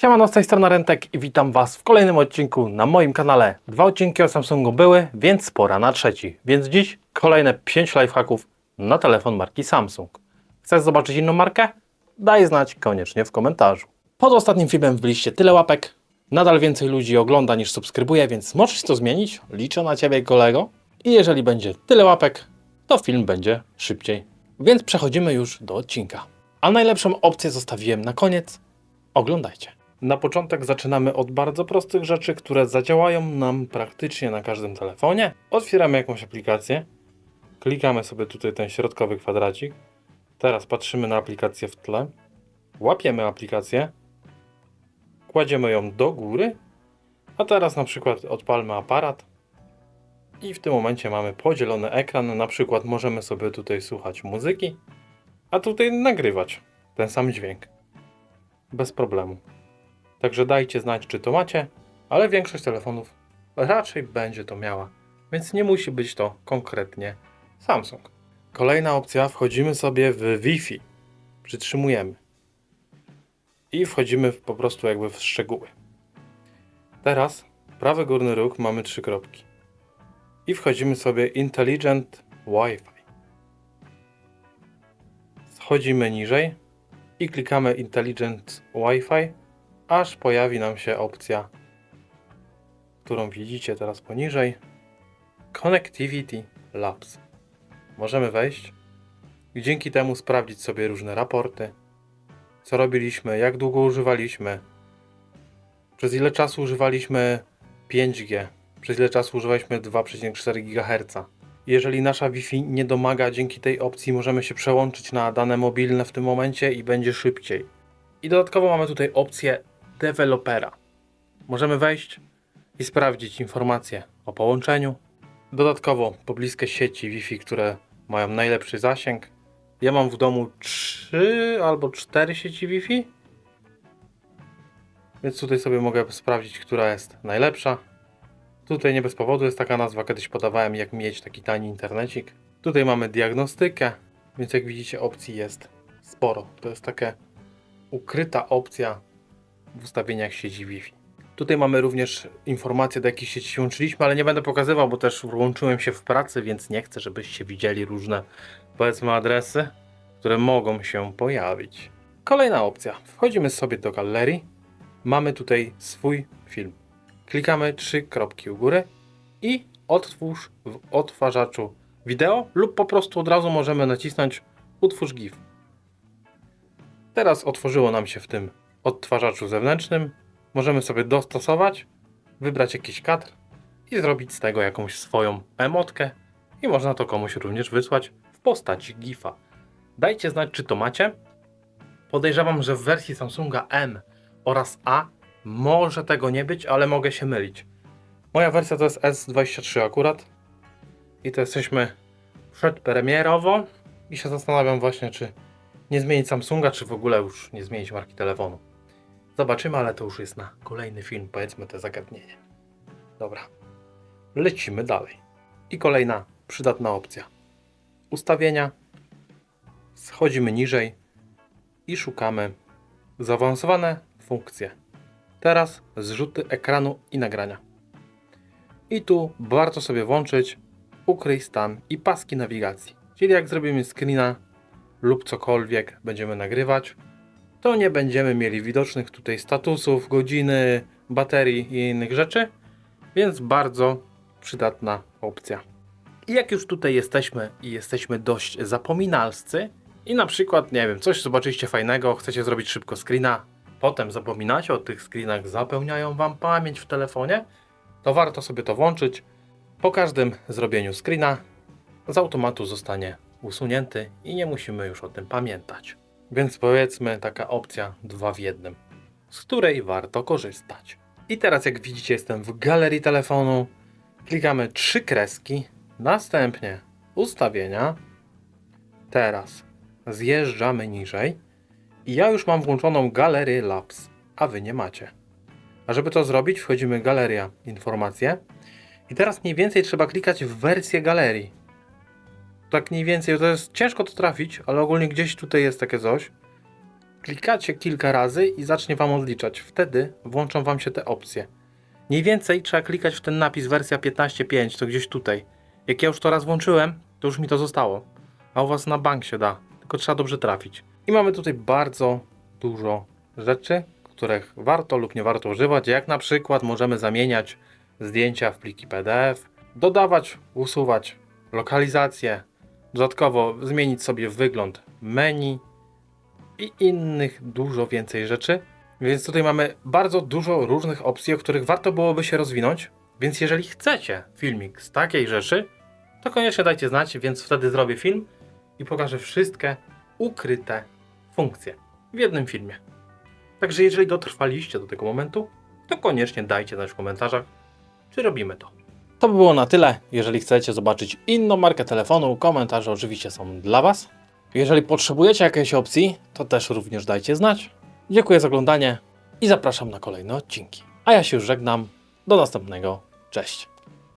Siemano, z tej strony Rentek i witam Was w kolejnym odcinku na moim kanale. Dwa odcinki o Samsungu były, więc pora na trzeci. Więc dziś kolejne 5 lifehacków na telefon marki Samsung. Chcesz zobaczyć inną markę? Daj znać koniecznie w komentarzu. Pod ostatnim filmem wbiliście tyle łapek, nadal więcej ludzi ogląda niż subskrybuje, więc możesz to zmienić. Liczę na Ciebie kolego. I jeżeli będzie tyle łapek, to film będzie szybciej. Więc przechodzimy już do odcinka. A najlepszą opcję zostawiłem na koniec. Oglądajcie. Na początek zaczynamy od bardzo prostych rzeczy, które zadziałają nam praktycznie na każdym telefonie. Otwieramy jakąś aplikację, klikamy sobie tutaj ten środkowy kwadracik. Teraz patrzymy na aplikację w tle, łapiemy aplikację, kładziemy ją do góry, a teraz na przykład odpalmy aparat i w tym momencie mamy podzielony ekran. Na przykład możemy sobie tutaj słuchać muzyki, a tutaj nagrywać ten sam dźwięk. Bez problemu. Także dajcie znać, czy to macie, ale większość telefonów raczej będzie to miała, więc nie musi być to konkretnie Samsung. Kolejna opcja, wchodzimy sobie w Wi-Fi, przytrzymujemy i wchodzimy w, po prostu jakby w szczegóły. Teraz prawy górny róg mamy trzy kropki i wchodzimy sobie Intelligent Wi-Fi. Schodzimy niżej i klikamy Intelligent Wi-Fi aż pojawi nam się opcja, którą widzicie teraz poniżej. Connectivity Labs. Możemy wejść i dzięki temu sprawdzić sobie różne raporty, co robiliśmy, jak długo używaliśmy, przez ile czasu używaliśmy 5G, przez ile czasu używaliśmy 2,4 GHz. Jeżeli nasza Wi-Fi nie domaga, dzięki tej opcji możemy się przełączyć na dane mobilne w tym momencie i będzie szybciej. I dodatkowo mamy tutaj opcję dewelopera. Możemy wejść i sprawdzić informacje o połączeniu. Dodatkowo pobliskie sieci Wi-Fi, które mają najlepszy zasięg. Ja mam w domu 3 albo 4 sieci Wi-Fi. Więc tutaj sobie mogę sprawdzić, która jest najlepsza. Tutaj nie bez powodu jest taka nazwa, kiedyś podawałem jak mieć taki tani internecik. Tutaj mamy diagnostykę, więc jak widzicie opcji jest sporo. To jest taka ukryta opcja w ustawieniach sieci Wi-Fi. Tutaj mamy również informacje, do jakich sieci się łączyliśmy, ale nie będę pokazywał, bo też włączyłem się w pracy, więc nie chcę, żebyście widzieli różne, powiedzmy, adresy, które mogą się pojawić. Kolejna opcja. Wchodzimy sobie do galerii. Mamy tutaj swój film. Klikamy trzy kropki u góry i otwórz w odtwarzaczu wideo lub po prostu od razu możemy nacisnąć utwórz GIF. Teraz otworzyło nam się w tym odtwarzaczu zewnętrznym. Możemy sobie dostosować, wybrać jakiś kadr i zrobić z tego jakąś swoją emotkę i można to komuś również wysłać w postaci GIFa. Dajcie znać, czy to macie. Podejrzewam, że w wersji Samsunga M oraz A może tego nie być, ale mogę się mylić. Moja wersja to jest S23 akurat i to jesteśmy przedpremierowo i się zastanawiam właśnie, czy nie zmienić Samsunga, czy w ogóle już nie zmienić marki telefonu. Zobaczymy, ale to już jest na kolejny film, powiedzmy te zagadnienie. Dobra, lecimy dalej. I kolejna przydatna opcja. Ustawienia. Schodzimy niżej i szukamy zaawansowane funkcje. Teraz zrzuty ekranu i nagrania. I tu warto sobie włączyć ukryj stan i paski nawigacji. Czyli jak zrobimy screena lub cokolwiek będziemy nagrywać, to nie będziemy mieli widocznych tutaj statusów, godziny, baterii i innych rzeczy, więc bardzo przydatna opcja. I jak już tutaj jesteśmy i jesteśmy dość zapominalscy i na przykład, nie wiem, coś zobaczyliście fajnego, chcecie zrobić szybko screena, potem zapominacie o tych screenach, zapełniają Wam pamięć w telefonie, to warto sobie to włączyć. Po każdym zrobieniu screena z automatu zostanie usunięty i nie musimy już o tym pamiętać. Więc powiedzmy taka opcja 2 w 1, z której warto korzystać. I teraz jak widzicie jestem w galerii telefonu, klikamy trzy kreski, następnie ustawienia, teraz zjeżdżamy niżej. I ja już mam włączoną galerię Labs, a wy nie macie. A żeby to zrobić wchodzimy galeria informacje. I teraz mniej więcej trzeba klikać w wersję galerii tak mniej więcej, to jest ciężko to trafić, ale ogólnie gdzieś tutaj jest takie coś. Klikacie kilka razy i zacznie Wam odliczać. Wtedy włączą Wam się te opcje. Mniej więcej trzeba klikać w ten napis wersja 15.5, to gdzieś tutaj. Jak ja już to raz włączyłem, to już mi to zostało. A u Was na bank się da, tylko trzeba dobrze trafić. I mamy tutaj bardzo dużo rzeczy, których warto lub nie warto używać, jak na przykład możemy zamieniać zdjęcia w pliki PDF, dodawać, usuwać lokalizację, dodatkowo zmienić sobie wygląd menu i innych dużo więcej rzeczy. Więc tutaj mamy bardzo dużo różnych opcji, o których warto byłoby się rozwinąć. Więc jeżeli chcecie filmik z takiej rzeczy, to koniecznie dajcie znać, więc wtedy zrobię film i pokażę wszystkie ukryte funkcje w jednym filmie. Także jeżeli dotrwaliście do tego momentu, to koniecznie dajcie znać w komentarzach, czy robimy to. To by było na tyle. Jeżeli chcecie zobaczyć inną markę telefonu, komentarze oczywiście są dla Was. Jeżeli potrzebujecie jakiejś opcji, to też również dajcie znać. Dziękuję za oglądanie i zapraszam na kolejne odcinki. A ja się już żegnam. Do następnego. Cześć.